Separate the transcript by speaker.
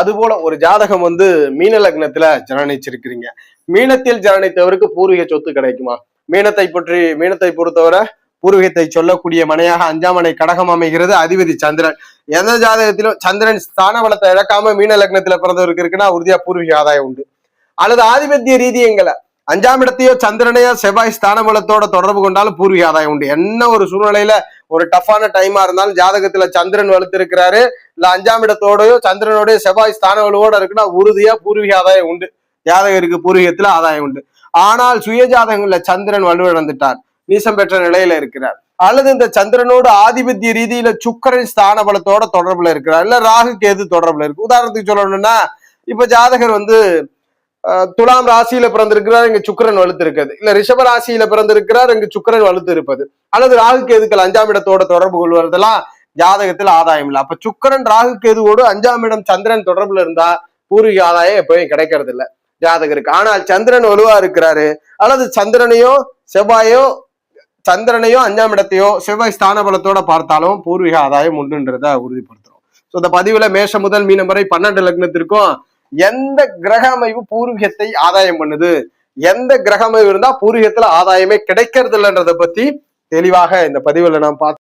Speaker 1: அதுபோல ஒரு ஜாதகம் வந்து மீன லக்னத்துல ஜனனிச்சிருக்கிறீங்க. மீனத்தில் ஜனனித்தவருக்கு பூர்வீக சொத்து கிடைக்குமா? மீனத்தை பற்றி மீனத்தை பொறுத்தவரை பூர்வீகத்தை சொல்லக்கூடிய மனையாக அஞ்சாமனை கடகம் அமைகிறது அதிபதி சந்திரன். எந்த ஜாதகத்திலும் சந்திரன் ஸ்தான பலத்தை இழக்காம மீன லக்னத்துல பிறந்தவருக்கு இருக்குன்னா உறுதியா பூர்வீக ஆதாயம் உண்டு. அல்லது ஆதிபத்திய ரீதியங்களை அஞ்சாம் இடத்தையோ சந்திரனையோ செவ்வாய் ஸ்தான பலத்தோட தொடர்பு கொண்டாலும் பூர்வீக ஆதாயம் உண்டு. என்ன ஒரு சூழ்நிலையில ஒரு டஃப்பான டைமா இருந்தாலும் ஜாதகத்துல சந்திரன் வலுத்திருக்கிறாரு. இல்ல அஞ்சாம் இடத்தோடயோ சந்திரனோடய செவ்வாய் ஸ்தான வலுவோட இருக்குன்னா உறுதியா பூர்வீக ஆதாயம் உண்டு. ஜாதகருக்கு பூர்வீகத்துல ஆதாயம் உண்டு. ஆனால் சுய ஜாதகங்கள்ல சந்திரன் வலுவிழந்துட்டார். நீசம் பெற்ற நிலையில இருக்கிறார். அல்லது இந்த சந்திரனோட ஆதிபத்திய ரீதியில சுக்கரன் ஸ்தான பலத்தோட தொடர்புல இருக்கிறார். இல்ல ராகு கேது தொடர்புல இருக்கு. உதாரணத்துக்கு சொல்லணும்னா இப்ப ஜாதகர் வந்து துலாம் ராசியில பிறந்திருக்கிறார் இங்க சுக்கிரன் வலுத்து இருக்குது இல்ல ரிஷப ராசியில பிறந்திருக்கிறார் இங்க சுக்கிரன் வலுத்து இருப்பது அல்லது ராகு கேதுக்கள் அஞ்சாம் இடத்தோட தொடர்பு கொள்வதெல்லாம் ஜாதகத்தில் ஆதாயம் இல்லை. அப்ப சுக்கிரன் ராகு கேதுவோடு அஞ்சாம் இடம் சந்திரன் தொடர்புல இருந்தா பூர்வீக ஆதாயம் எப்பயும் கிடைக்கிறது இல்ல ஜாதகருக்கு. ஆனால் சந்திரன் வலுவா இருக்கிறாரு. அல்லது சந்திரனையோ செவ்வாயோ சந்திரனையோ அஞ்சாம் இடத்தையோ செவ்வாய் ஸ்தான பலத்தோட பார்த்தாலும் பூர்வீக ஆதாயம் உண்டுன்றத உறுதிப்படுத்துறோம். ஸோ இந்த பதிவுல மேஷம் முதல் மீனம் வரை பன்னெண்டு லக்னத்திற்கும் எந்த கிரக அமைவு பூர்வீகத்தை ஆதாயம் பண்ணுது? எந்த கிரக அமைவு இருந்தா பூர்வீகத்துல ஆதாயமே கிடைக்கிறது இல்லைன்றத பத்தி தெளிவாக இந்த பதிவுல நாம் பார்த்தேன்